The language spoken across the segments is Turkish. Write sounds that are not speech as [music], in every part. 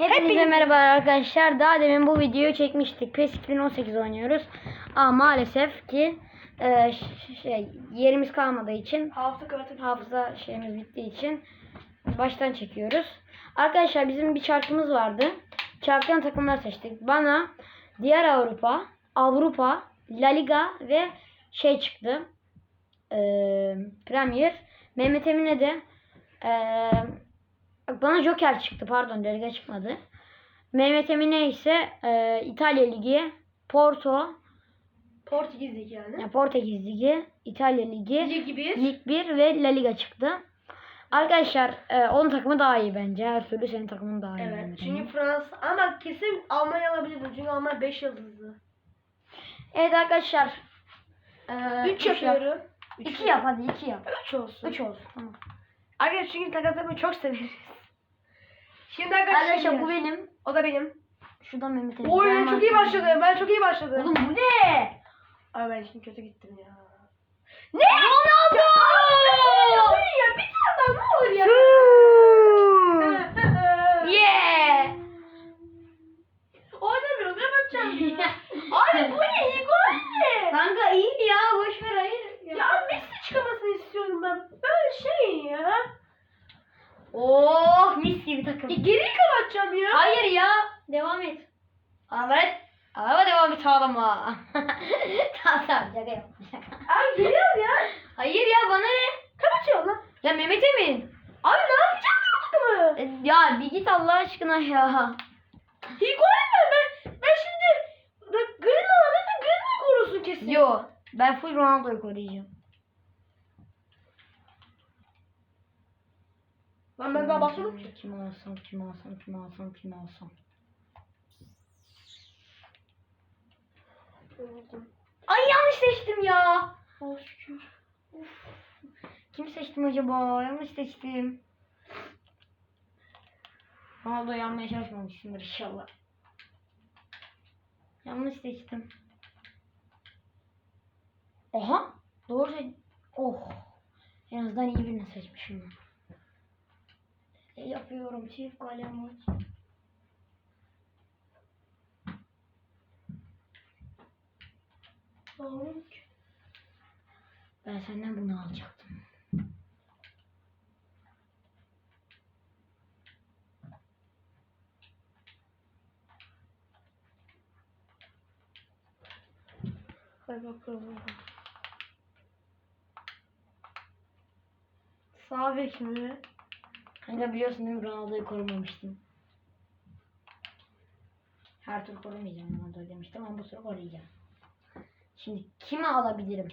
Hepinize Hepinize- merhaba arkadaşlar. Daha demin bu videoyu çekmiştik. PES 2018 oynuyoruz. Ama maalesef ki e, şey yerimiz kalmadığı için kartı hafıza şeyimiz bittiği için baştan çekiyoruz. Arkadaşlar bizim bir çarkımız vardı. Çarktan takımlar seçtik. Bana diğer Avrupa, Avrupa, La Liga ve şey çıktı. E, Premier. Mehmet Emin'e de e, Bak bana Joker çıktı pardon La Liga çıkmadı. Mehmet Emine ise e, İtalya Ligi, Porto, Portekiz Ligi yani. yani Portekiz Ligi, İtalya Ligi, Ligi 1. Lig 1 ve La Liga çıktı. Arkadaşlar e, onun takımı daha iyi bence. Her türlü senin takımın daha iyi. Evet. bence. Çünkü Fransa ama kesin Almanya alabilirdim. Çünkü Almanya 5 yıldızlı. Evet arkadaşlar. E, 3 üç yap. yapıyorum. 2 yap hadi 2 yap. 3 olsun. 3 olsun tamam. Arkadaşlar çünkü takas yapmayı çok severiz. Şimdi arkadaşlar, Arkadaşlar bu benim. O da benim. Şurada Mehmet Emin. Oy çok iyi başladım. başladım. Ben çok iyi başladım. Oğlum bu ne? Ay ben şimdi kötü gittim ya. Ne? Ronaldo! Ya bir tane daha ne olur ya. [laughs] Yeah! Oynamıyorum yapacağım ya. Abi bu ne Higuain ne? Kanka iyi ya boş ver hayır. Ya Messi çıkamasını istiyorum ben. Böyle şey ya. Oh mis gibi takım. E, geriyi kapatacağım ya. Hayır ya devam et. Evet. Ama devam et ağlama. [laughs] tamam tamam şaka şaka. Abi geliyor ya. Hayır ya bana ne? Kapatıyorum lan. Ya Mehmet Emin. Abi ne yapacağım bu takımı? E, Ya bir git Allah aşkına ya. Higuain mi? Ben, ben şimdi bak Griezmann alırsa Griezmann korusun kesin. Yo ben full Ronaldo'yu koruyacağım. Lan ben daha başladım ki. Kim alsam kim alsam kim alsam kim alsam. Ay yanlış seçtim ya. Oh şükür. Kim seçtim acaba? Yanlış seçtim. Ronaldo yanmaya çalışmamışsındır inşallah. Yanlış seçtim. Oha. Doğru seç... Oh. En azından iyi birini seçmişim. E, yapıyorum çift kalem ki. Ben senden bunu alacaktım. Hadi bakalım. Sağ bek mi? Kanka biliyorsun değil mi Ronaldo'yu korumamıştım. Her türlü korumayacağım Ronaldo'yu demiştim ama bu sıra koruyacağım. Şimdi kimi alabilirim?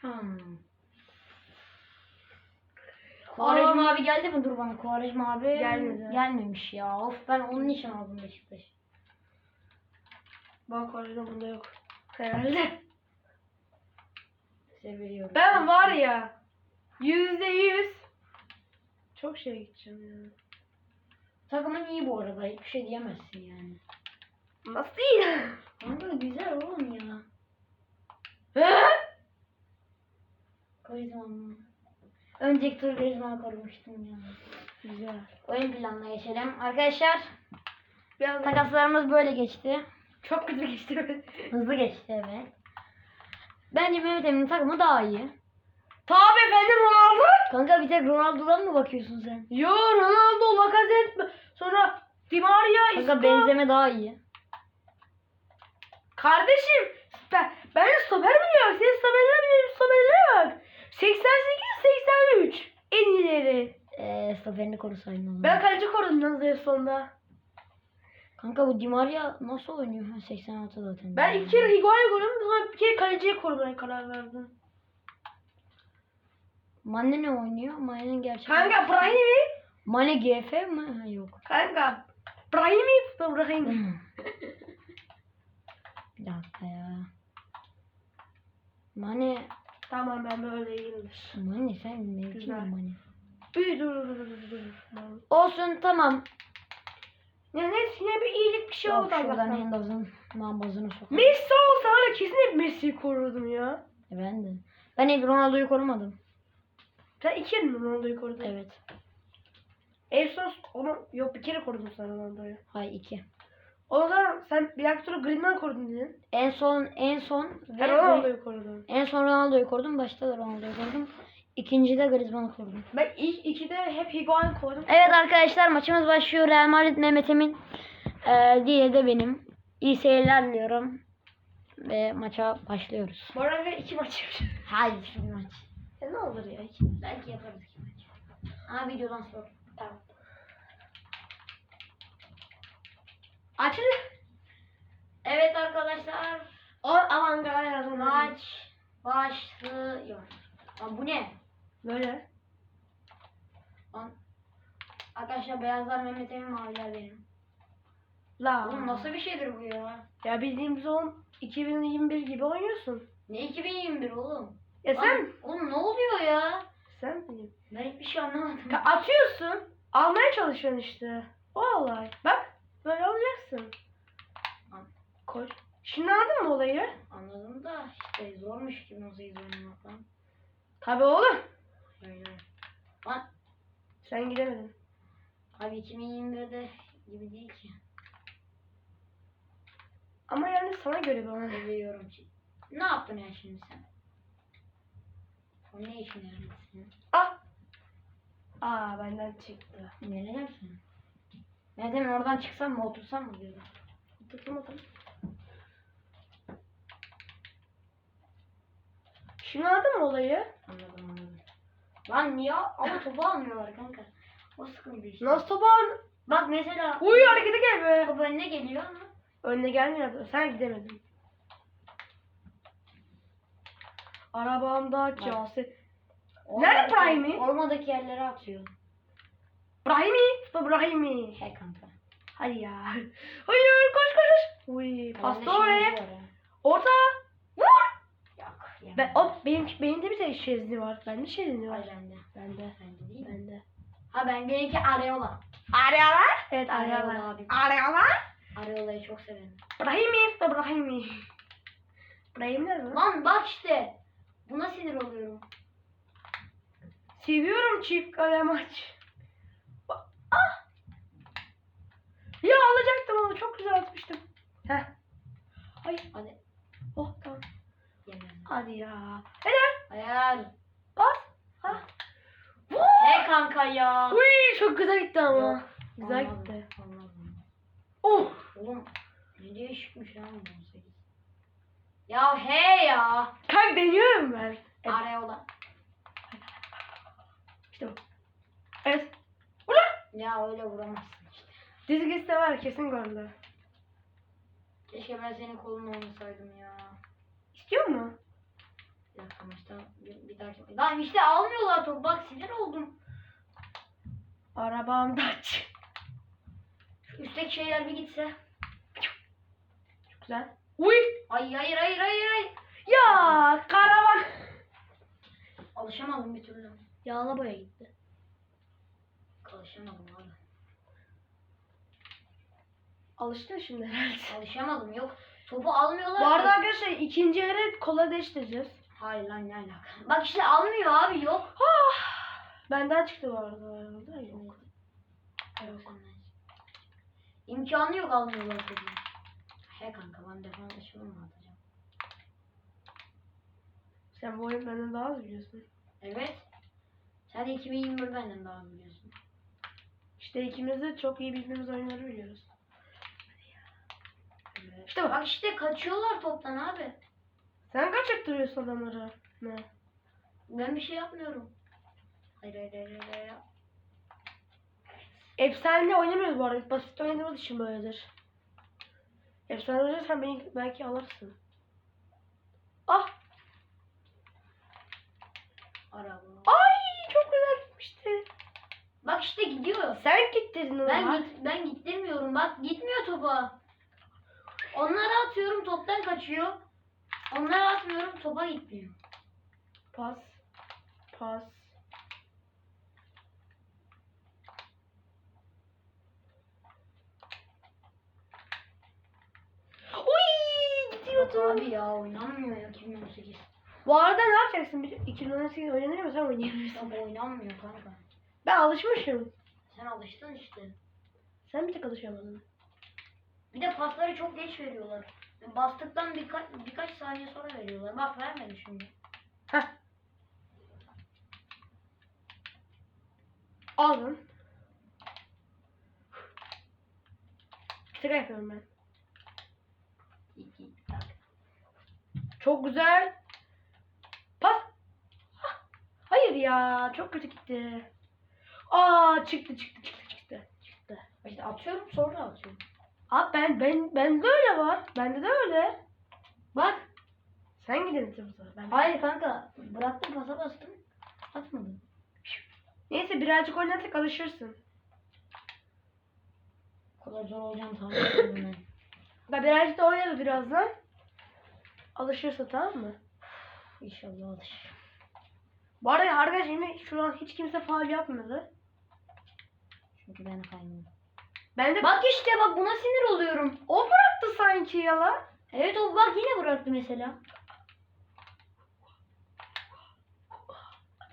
Hmm. Kuvarecma abi geldi mi? Dur bana Kuvarecma abi Gelmedi. gelmemiş ya. Of ben onun için aldım Beşiktaş. Bak orada bunda yok. Herhalde. Seviyorum. Ben var ya. Yüzde yüz. Çok şey gideceğim ya. Takımın iyi bu arada. Hiçbir şey diyemezsin yani. Nasıl iyi? Kanka güzel oğlum ya. Hı? Griezmann. Önceki tur Griezmann'ı korumuştum ya. Güzel. Oyun planına geçelim. Arkadaşlar Biraz takaslarımız böyle geçti. çok kötü geçti. Hızlı geçti evet. Bence Mehmet Emin'in takımı daha iyi. Tabi efendim Ronaldo. Kanka bir tek Ronaldo'dan mı bakıyorsun sen? Yo Ronaldo, Lacazette, sonra Di Maria, Kanka Isco. benzeme daha iyi. Kardeşim ben, ben stoper biliyorum. Senin stoperlere biliyorum. Stoperlere bak. 88-83. En iyileri. Eee stoperini korusaydın onu. Ben kaleci korudum en sonunda. Kanka bu Di Maria nasıl oynuyor? Ha, 86 zaten. Ben iki kere Higuain'i korudum. Sonra bir kere kaleciyi korumaya karar verdim. Mane ne oynuyor? Mane'nin gerçek. Kanka Brahimi. Mane GF mi? Ha yok. Kanka. Brahimi. Brahimi. [laughs] bir dakika ya. Mane tamam ben böyle iyiyimdir. Mane sen ne Güzel. kim Mane? Dur dur dur dur dur. dur. Olsun tamam. Ya neyse yine bir iyilik bir şey oldu şuradan Allah'tan. Hendoz'un mambazını sok. Messi olsa var ya kesin hep Messi'yi korurdum ya. E, Ben de. Ben hep Ronaldo'yu korumadım. Sen iki kere mi Ronaldo'yu korudun? Evet. En son onu yok bir kere korudum sen Ronaldo'yu. Hay iki. O zaman sen bir dakika sonra Griezmann korudun dedin. En son en son Ve Ronaldo'yu korudun. en son Ronaldo'yu korudum. Başta da Ronaldo'yu korudum. İkincide Griezmann'ı korudum. Ben ilk ikide hep Higuain korudum. Evet arkadaşlar maçımız başlıyor. Real Madrid Mehmet Emin. Ee, diye de benim. İyi seyirler diliyorum. Ve maça başlıyoruz. Bu arada iki maç yapacağım. Hayır şimdi maç. Ya ne olur ya. Belki yaparız iki maç. Ama videodan sonra. Tamam. Açın. Evet arkadaşlar. O avantgard yazdım. Maç başlıyor. Lan bu ne? Böyle. Lan. Arkadaşlar beyazlar Mehmet Emin maviler benim. La. Oğlum nasıl bir şeydir bu ya? Ya bildiğimiz o 2021 gibi oynuyorsun. Ne 2021 oğlum? Ya sen Oğlum ne oluyor ya? sen bileyim. Ben hiçbir şey anlamadım. Ya atıyorsun. Almaya çalışıyorsun işte. O olay. Bak böyle olacaksın. An- Koy. Şimdi anladın mı olayı? Anladım da işte zormuş 2018 oynamak lan. Tabii oğlum. Öyle. Sen gidemedin. abi 2021'de gibi değil ki. Ama yani sana göre bana. Seviyorum ki. Ne yaptın ya şimdi sen? O ne işin senin? Ah. Aa benden çıktı. Ne ne dersin? Ne demin oradan çıksam mı otursam mı diyordum. Tuttum otur. Şimdi anladın mı olayı? Anladım anladım. Lan niye? Ama topu almıyorlar kanka. O sıkıntı işte. Nasıl topan? Bak mesela Uy harekete gel be. top önüne geliyor ama. Önüne gelmiyor. Sen gidemedin. Arabamda kase. Nerede Brahimi? Olmadık yerlere atıyor. Brahimi. Bu Brahimi. He kanka. Hadi ya. Hayır koş koş koş. Uy pasta oraya. ya. Orta. Vur. Yok. Yani. Ben, o, benim, benim de bir tek şezli var. Bende şezli Ay var. bende. Bende. Bende değil mi? Bende. Ha ben benimki Areola. Arayalar. Evet Areola abi. Arayalar. Areola'yı çok severim. Brahimi. Brahimi. Brahim ne lan? Lan bak işte. Buna sinir oluyorum. Seviyorum çift kale maç. Ah! Ya alacaktım onu çok güzel atmıştım. Heh. Ay Hadi. oh tamam. Yemedim. Hadi ya. Helal. Hayal. Bas. Ha. He kanka ya. Uy çok güzel gitti ama. Yok, Güzel olmaz gitti. mı? Oh. Oğlum ne değişikmiş lan bu 18. Ya he ya. Kanka deniyorum ben. Evet. Areola. İşte bu. Evet. Ulan. Ya öyle vuramazsın işte. Dizgisi de var kesin gollü. Keşke ben senin kolunu oynasaydım ya. İstiyor mu? Bir dakika maçta bir, bir dahaki. Lan işte almıyorlar topu. Bak sinir oldum. Arabamda aç. Üstteki şeyler bir gitse. Çok güzel. Uy. Ay hayır hayır hayır hayır. Ya karavan. Alışamadım bir türlü. Yağla boya gitti. Alışamadım abi. Alıştın şimdi herhalde. Alışamadım yok. Topu almıyorlar. Bu ki. arada arkadaşlar ikinci yarı kola değiştireceğiz. Hayır lan ne alaka. Bak işte almıyor abi yok. Ah! Benden çıktı bu arada. arada Yok. Yok. İmkanı yok almıyorlar topu. He kanka ben defans açımı mı atacağım? Sen bu oyunu benden daha az biliyorsun. Evet. Sen de 2021 benden daha biliyorsun. İşte ikimiz de çok iyi bildiğimiz oyunları biliyoruz. Evet. İşte bak. Bak işte kaçıyorlar toptan abi. Sen kaçırttırıyorsun adamları. Ne? Ben bir şey yapmıyorum. Hayır hayır hayır hayır. hayır. Efsane oynamıyoruz bu arada. Basit oynadığımız için böyledir. Efsane oynarsan beni belki alırsın. Ah! Ara bunu. Ay çok güzel gitmişti. Bak işte gidiyor. Sen gittirdin onu. Ben bak. git, ben gittirmiyorum. Bak gitmiyor topa. Onlara atıyorum toptan kaçıyor. Onlara atmıyorum topa gitmiyor. Pas. Pas. Abi ya oynanmıyor ya 2018. Bu arada ne yapacaksın? Bir- 2018 oynanıyor mu sen oynayamıyorsun. Top oynanmıyor kanka. Ben alışmışım. Sen alıştın işte. Sen bir tek alışamadın. Bir de pasları çok geç veriyorlar. Bastıktan birkaç birkaç saniye sonra veriyorlar. Bak vermedi şimdi. Heh. Aldım. Şaka yapıyorum ben. İki, tak. Çok güzel. Pas. Hayır ya. Çok kötü gitti. Aa çıktı çıktı çıktı çıktı. Çıktı. İşte atıyorum sonra atıyorum. Abi ben ben bende de öyle var. Bende de öyle. Bak. Sen bu sefer. Ben Hayır kanka. Bıraktım pasa bastım. Atmadım. Neyse birazcık oynarsak alışırsın. O kadar zor olacağını etmedim ben. Birazcık da oynarız birazdan. Alışırsa tamam mı? İnşallah alışır. Bu arada arkadaş yine şu an hiç kimse faul yapmadı. Çünkü ben kaynım. Ben de Bak işte bak buna sinir oluyorum. o bıraktı sanki yalan. Evet o bak yine bıraktı mesela.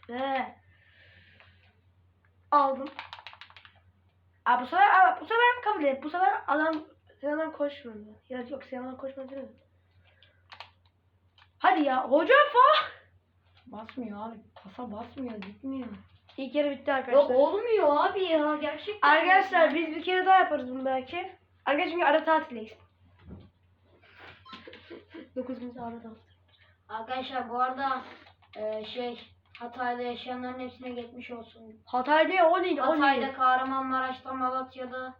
Ve aldım. Aa, bu sefer aa, bu sefer kabul et. Bu sefer adam Sinan'dan koşmadı. Ya yok Sinan'dan koşmadı değil mi? Hadi ya hocam fa. Basmıyor abi. Pasa basmıyor gitmiyor. İlk yarı bitti arkadaşlar. Yok olmuyor abi ya gerçekten. Arkadaşlar biz bir kere daha yaparız bunu belki. Arkadaşlar çünkü ara tatildeyiz. 9 gün ara tatil. Arkadaşlar bu arada e, şey Hatay'da yaşayanların hepsine geçmiş olsun. Hatay'da o değil, o Hatay'da, değil. Kahramanmaraş'ta, Malatya'da,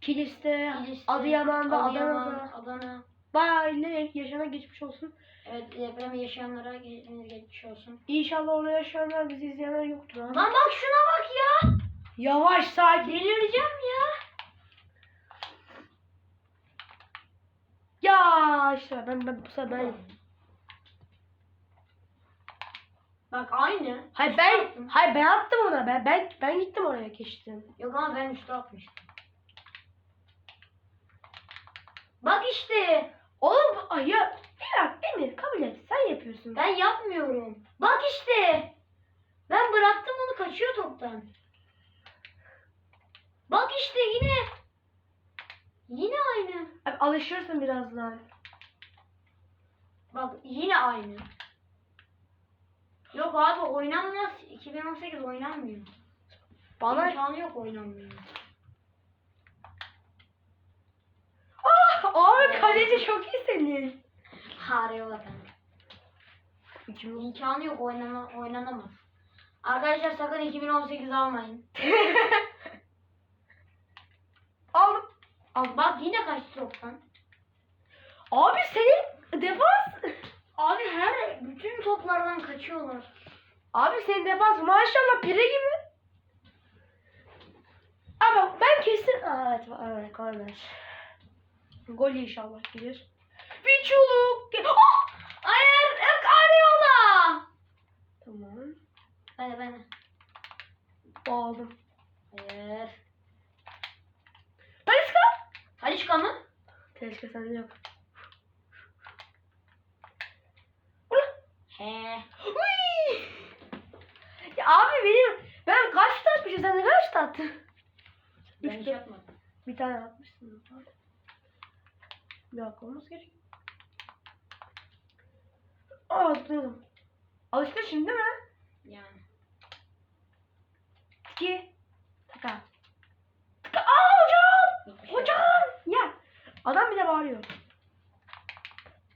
Kilis'te, Kilis'te, Adıyaman'da, Adıyaman, Adana'da. Adana. Bayağı ile yaşana geçmiş olsun. Evet depremi yaşayanlara ge- geçmiş olsun. İnşallah orada yaşayanlar, bizi izleyenler yoktur ha. Lan bak şuna bak ya. Yavaş sakin. Delireceğim ya. Ya işte ben, ben bu sefer ben. Bak aynı. Hayır ben, hayır ben attım ona. Ben ben ben gittim oraya geçtim. Yok ama ben üstü atmıştım. Bak işte. Oğlum ay ya Emir kabul et. Sen yapıyorsun. Ben yapmıyorum. Bak işte. Ben bıraktım onu kaçıyor toptan. Bak işte yine. Yine aynı. Abi alışırsın birazdan. Bak yine aynı. Yok abi oynanmaz. 2018 oynanmıyor. Bana İmkanı yok oynanmıyor. [laughs] abi kaleci çok iyi senin. Harika kanka. İkimiz. İmkanı yok oynana, oynanamaz. Arkadaşlar sakın 2018 almayın. [laughs] Aldım. Al bak yine kaçtı toptan. Abi senin defans. Abi her bütün toplardan kaçıyorlar. Abi senin defans maşallah pire gibi. Ama ben kesin... Aa, evet, evet korner. Gol inşallah gelir. Bir çoluk. ge- Ah! Yok arıyorlar. Tamam. Hadi ben. Aldım. Hayır. Taliska. Halişka mı? Keşke sende yok. He. Uy! Ya abi benim ben kaç tane atmışım sen de kaç tane attın? Ben hiç yapmadım. Bir tane atmışsın. Bir dakika olması gerek. Aa zıpladım. Alıştın şimdi değil mi? Yani. İki. Taka. Taka. Aa hocam! şey Hocam! Ya. Adam bile bağırıyor.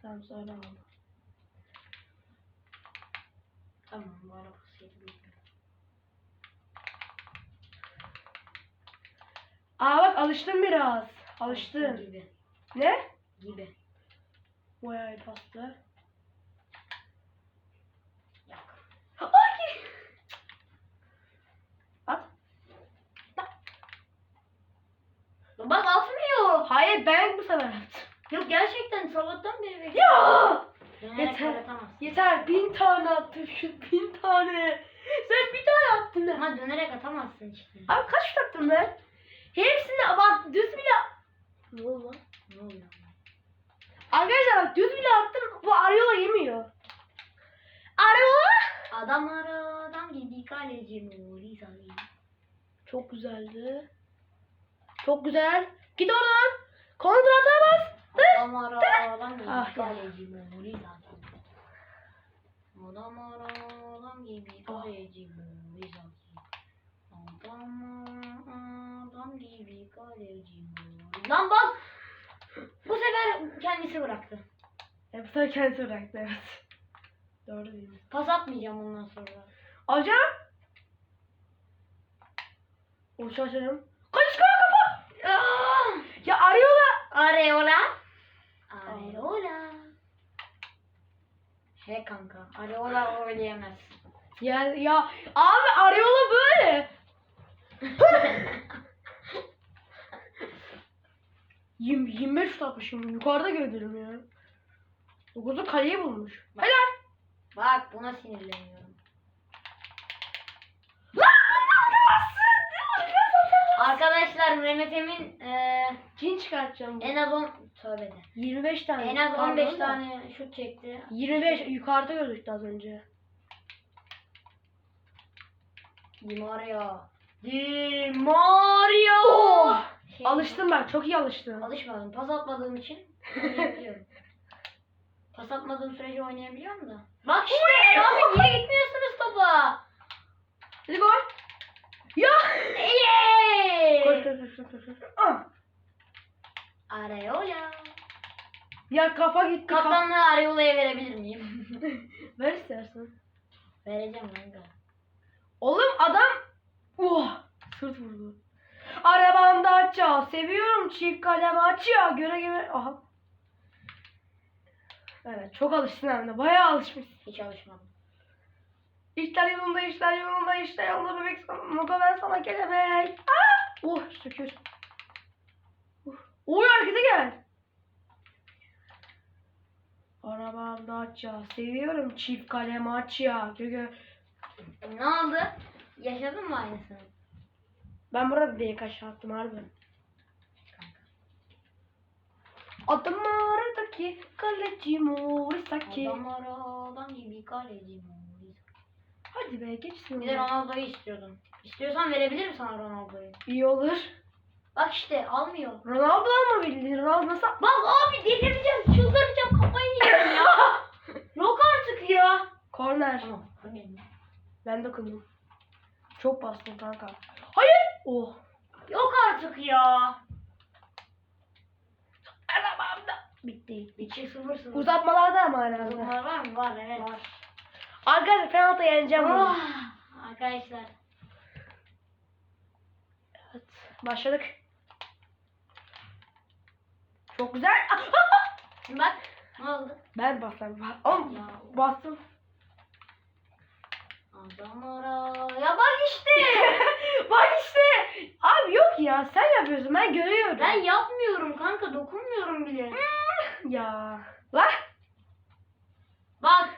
Tamam söyle ama. Tamam bu araba. Aa bak alıştım biraz. Alıştım. Gibi. Ne? Gibi. Bayağı pastı. Yok. Ay! At. Bak atmıyor. Hayır ben bu sefer attım. Yok gerçekten sabahtan beri bekliyorum. Ya! Dönerek Yeter. Yeter bin tane attım şu bin tane. Sen bir tane attın da. Ama dönerek atamazsın işte. Abi kaç şut attım ben? Hepsini bak düz bile... Ne oldu? Ne oluyor? Arkadaşlar bak düz bile attım. Bu Ariola yemiyor. Ariola! Adam aradan gibi kaleci Nuri Sahi. Çok güzeldi. Çok güzel. Git oradan. Kontrata bas. Adam ara adam gibi Ah ya. kaleci Muri zaten. Adam ara adam gibi kaleci Muri zaten. Adam adam gibi kaleci Muri. Lan bak. Sefer kendisi bıraktı. E, bu sefer kendisi bıraktı evet. Doğru değil mi? Pas atmayacağım ondan sonra. Alacağım. Uç açarım. Kaç kafa. Ah! Ya arıyorlar. Areola. Areola. He kanka. Areola oynayamaz. Ya, ya abi arıyorlar böyle. [laughs] Yirmi- 25 şut atmışım. Yukarıda gördüm ya. 9'u kaleyi bulmuş. Helal. Bak buna sinirleniyorum. Lan. Arkadaşlar Mehmet Emin eee, Cin çıkartacağım. en az 10 tövbe de. 25 tane. En az Pardon 15 da. tane şut çekti. 25 yukarıda gördük az önce. Di Maria. Di Maria. Oh! Şey, Alıştım ben. Çok iyi alıştım. Alışmadım. Pas atmadığım için oynayabiliyorum. [laughs] Pas atmadığım sürece oynayabiliyorum da. Bak işte abi niye gitmiyorsunuz topa? Hadi gol. Ya. Eee! Koş koş koş koş. koş. Ah. Areola. Ya kafa gitti. Kap- Kaptanlığı Areola'ya verebilir miyim? [laughs] Ver istersen. Vereceğim kanka. Oğlum adam oh sırt vurdu. Arabamda Seviyorum çift kalem açıyor. Göre göre. Aha. Evet çok alıştın hem de. Bayağı alışmışsın. Hiç alışmadım. İşler yolunda, işler yolunda, işler yolunda bebek sana. Ben sana kelebek. Ah! Oh şükür. Uh. Uy harekete gel. Arabamda açıyor. Seviyorum çift kalem açıyor. Gö Ne oldu? Yaşadın mı aynısını? Ben burada bir kaç attım harbi. Adamlardaki kaleci Morisaki. Adamlar adam gibi kaleci Mourinho. Hadi be geçsin. Bir de Ronaldo'yu istiyordum. İstiyorsan verebilirim sana Ronaldo'yu. İyi olur. Bak işte almıyor. Ronaldo ama bildin. Ronaldo nasıl? Bak abi delireceğim, çıldıracağım, kafayı yiyeceğim ya. [laughs] Yok artık ya. Korner. Tamam. Ben dokundum. Çok bastım kanka. Hayır. Oh. Yok artık ya. Bitti. 2-0-0. Uzatmalarda ama hala. Uzatmalar var mı? Var evet. Var. Arkadaşlar penaltı yeneceğim bunu. Ah, Arkadaşlar. Evet. Başladık. Çok güzel. Ah, ah, bak. Ne oldu? Ben bastım. Oğlum Ya. bastım. Adamlara. Ya bak işte. [laughs] Bak işte. Abi yok ya sen yapıyorsun ben görüyorum. ben yapmıyorum kanka dokunmuyorum bile. Ya. La. Bak.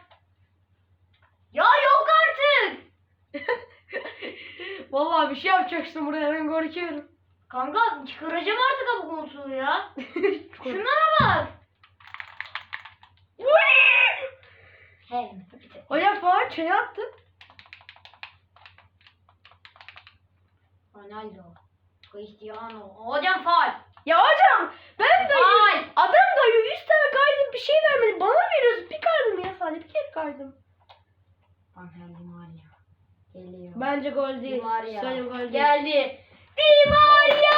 Ya yok artık. [laughs] Vallahi bir şey yapacaksın buraya ben korkuyorum. Kanka çıkaracağım artık bu koltuğu ya. [laughs] Şunlara bak. Hey. Hocam falan şey attı. Ronaldo. Cristiano. Hocam faal. Ya hocam ben de Faal. adam da 100 tane kaydım bir şey vermedi. Bana veriyorsun bir kaydım ya sadece bir kere kaydım. Angel Di Maria. Geliyor. Bence gol Di değil. Maria. Söyleyeyim gol değil. Geldi. Di Maria.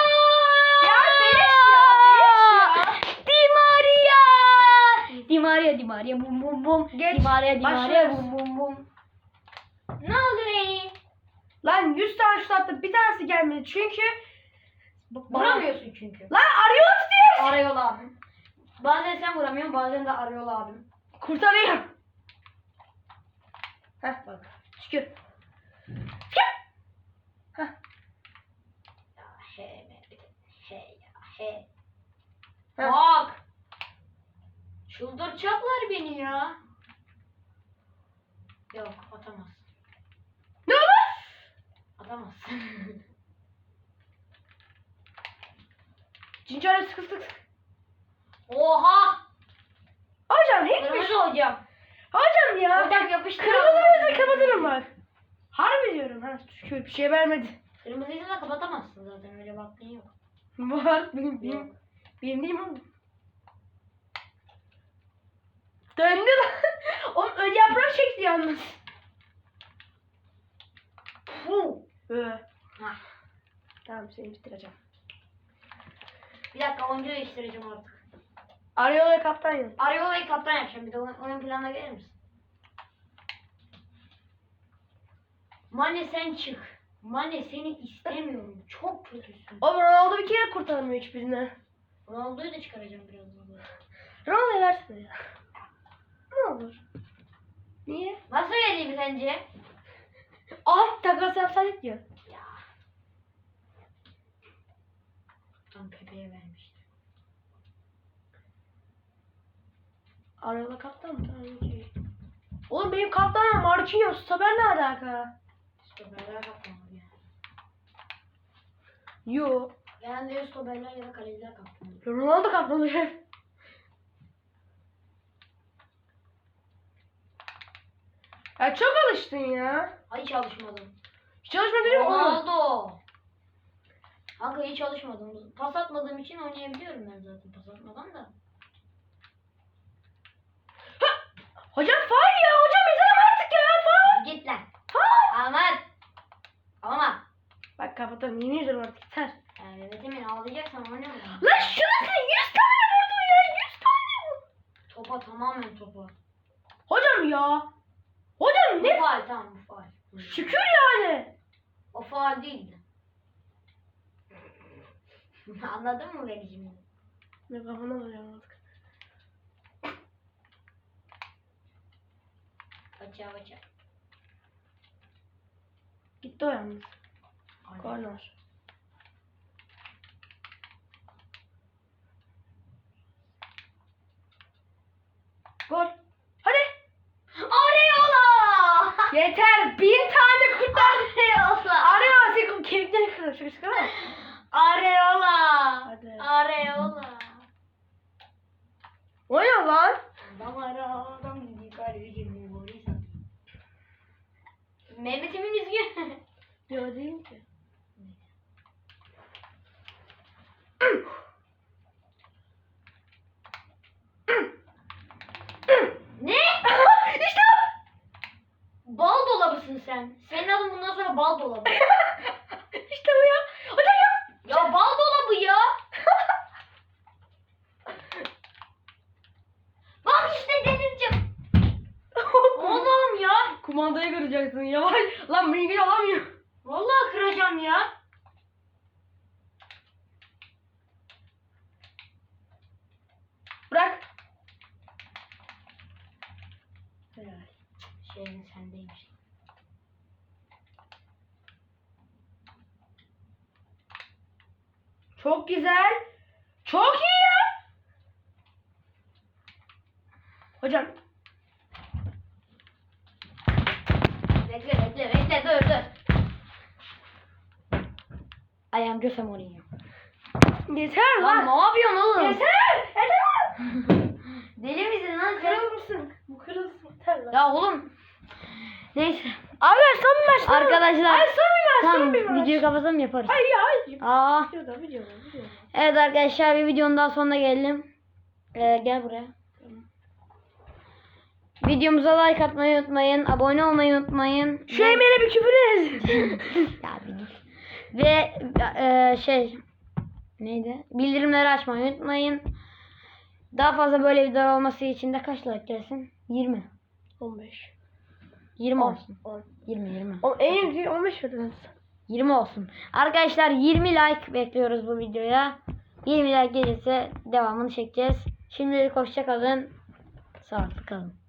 Ya beleş ya, beleş ya. Di Maria. Di Maria, Di Maria, bum bum bum. Geç, Di Maria, Di Maria, başlıyoruz. bum bum bum. Ne oldu be? Lan 100 tane şut attı bir tanesi gelmedi çünkü Vuramıyorsun çünkü. Lan arıyoruz diye. Arayol abim. Bazen sen vuramıyorsun, bazen de Arayol abim. Kurtarayım. Heh Bak. şükür. Şükür. Heh. Ya he he ya he. Heh. Bak. Çıldıracaklar beni ya. Yok atamaz. Ne oldu? Atamaz. [laughs] Öyle sıkı sıkı sıkı. Oha. Hocam hiçbir Kırmızı şey. hocam. Hocam ya. Hocam yapıştır. Kırmızı müziği kapatırım bak. Harbi diyorum ha şükür bir şey vermedi. Kırmızıysa da kapatamazsın zaten öyle baktığın yok. Var benim benim. Benim değil mi oğlum? Döndü lan. [laughs] Oğlum öyle yaprak çekti yalnız. Puh. Ee. Tamam seni bitireceğim. Bir dakika oyuncu değiştireceğim artık. Ariola kaptan yap. Ariola'yı kaptan yapacağım. Bir de oyun, oyun planına gelir misin? Mane sen çık. Mane seni istemiyorum. Çok kötüsün. Oğlum Ronaldo bir kere kurtarmıyor hiçbirine. Ronaldo'yu da çıkaracağım birazdan. Ronaldo'yu versene ya. Ne olur. Niye? Nasıl vereyim sence? Ah takas yapsaydık ya. Ariola kaptan mı? Tamam okey. Oğlum benim kaptanım Marquinhos. Stoper ne alaka? Stoperler kaptan oluyor. Yo. Genelde ya stoperler ya da kaleciler kaptan. Ronaldo kaptan oluyor. [laughs] Ya çok alıştın ya. Ay hiç alışmadım. Hiç çalışma değil mi? Ronaldo. Kanka hiç çalışmadım. Pas atmadığım için oynayabiliyorum ben zaten pas atmadan da. Hocam faul ya. Hocam yeter artık ya. Faul. Git lan. Faul. Aman. Ama. Kapatalım. Yemin ediyorum artık yeter. Yani Mehmet'imin ağlayacaksan oynamam. Lan şuna sen 100 tane vurdun ya. 100 tane vurdun. Topa tamamen topa. Hocam ya. Hocam Bu ne? faal tamam bu faal. Şükür yani. O faal değildi. [laughs] Anladın mı beni şimdi? Ne kafana vuracağım artık. Baça baça. Gitti o yalnız. Aynen. Korner. Gol. Hadi. Areola! Yeter. Bin tane kurtar. Areola! Arıyor. Sen şaka mı? Areola! Hadi. Areola! O ne lan? Adam ara adam gidiyor kardeşim bu golü satıyor. Mehmet'imin üzgün. Yok değil ki. ne? işte Bal dolabısın sen. Senin adın bundan sonra bal dolabı. işte bu ya. Hocam ya. ya bal dolabı ya. Bak işte denizciğim. Oğlum ya. Kumandayı kıracaksın yavaş. Lan beni alamıyor. Vallahi kıracağım ya. Bırak. Helal. Şeyin sendeymiş. Çok güzel. Çok iyi ya. Hocam. I am Jose Mourinho. Yeter Lan lan. ne yapıyorsun oğlum? Yeter. Yeter. [laughs] Deli misin lan sen? Kırılmışsın. Bu kırılsın. Yeter lan. Ya oğlum. Neyse. Abi son bir maç. Arkadaşlar. Ay son bir maç. Tamam son bir maç. videoyu kapatalım yaparız. Hayır hayır. Aa. Videoda videoda videoda. Evet arkadaşlar bir videonun daha sonuna geldim. Ee, gel buraya. Videomuza like atmayı unutmayın. Abone olmayı unutmayın. Şu Emel'e bir küfür et. [laughs] ya. Ve e, şey neydi? Bildirimleri açmayı unutmayın. Daha fazla böyle videolar olması için de kaç like gelsin? 20. 15. 20 10. olsun. 20 20. O en iyi 15 verdiniz. 20 olsun. Arkadaşlar 20 like bekliyoruz bu videoya. 20 like gelirse devamını çekeceğiz. Şimdilik hoşça kalın. Sağlıklı kalın.